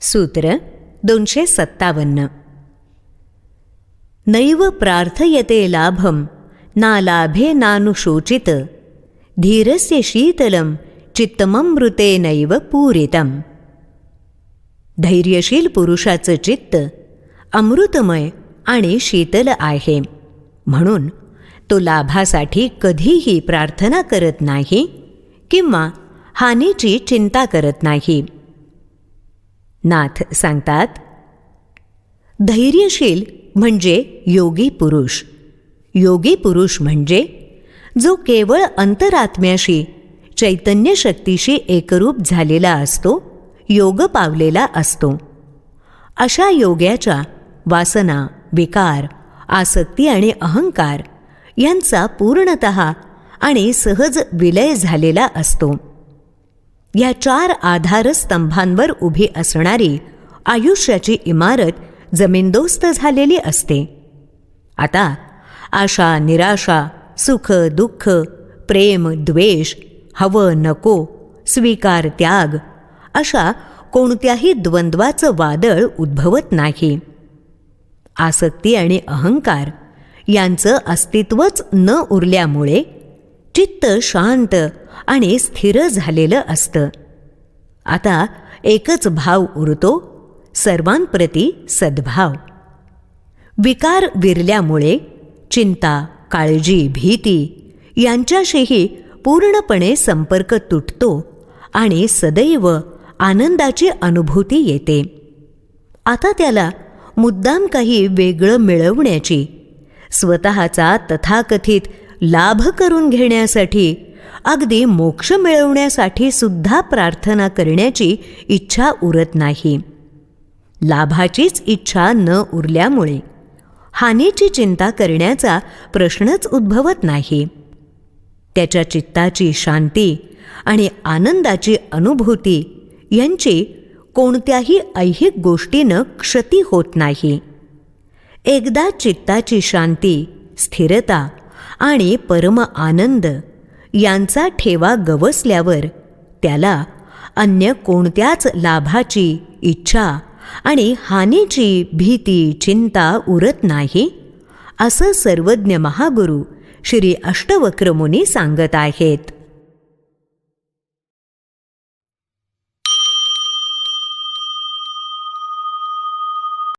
सूत्र दोनशे सत्तावन्न. नैव प्रार्थयते लाभं नालाभे नानुशोचित धीरस्य शीतलं चित्तममृतेनैव पूरितम. धैर्यशील पुरुषाचं चित्त अमृतमय आणि शीतल आहे. म्हणून तो लाभासाठी कधीही प्रार्थना करत नाही किंवा हानीची चिंता करत नाही. नाथ सांगतात धैर्यशील म्हणजे योगी पुरुष. योगी पुरुष म्हणजे जो केवळ अंतरात्म्याशी चैतन्य शक्तीशी एकरूप झालेला असतो योग पावलेला असतो. अशा योग्याच्या वासना विकार आसक्ती आणि अहंकार यांचा पूर्णत आणि सहज विलय झालेला असतो. या चार आधारस्तंभांवर उभी असणारी आयुष्याची इमारत जमीनदोस्त झालेली असते. आता आशा निराशा सुख दुःख प्रेम द्वेष हवं नको स्वीकार त्याग अशा कोणत्याही द्वंद्वाचं वादळ उद्भवत नाही. आसक्ती आणि अहंकार यांचं अस्तित्वच न उरल्यामुळे चित्त शांत आणि स्थिर झालेलं असतं. आता एकच भाव उरतो सर्वांप्रती सद्भाव. विकार विरल्यामुळे चिंता काळजी भीती यांच्याशीही पूर्णपणे संपर्क तुटतो आणि सदैव आनंदाची अनुभूती येते. आता त्याला मुद्दाम काही वेगळं मिळवण्याची स्वतःचा तथाकथित लाभ करून घेण्यासाठी अगदी मोक्ष मिळवण्यासाठी सुद्धा प्रार्थना करण्याची इच्छा उरत नाही. लाभाचीच इच्छा न उरल्यामुळे हानीची चिंता करण्याचा प्रश्नच उद्भवत नाही. त्याच्या चित्ताची शांती आणि आनंदाची अनुभूती यांची कोणत्याही ऐहिक गोष्टीनं क्षती होत नाही. एकदा चित्ताची शांती स्थिरता आणि परम आनंद यांचा ठेवा गवसल्यावर त्याला अन्य कोणत्याच लाभाची इच्छा आणि हानीची भीती चिंता उरत नाही असं सर्वज्ञ महागुरू श्री अष्टवक्रमुनी सांगत आहेत.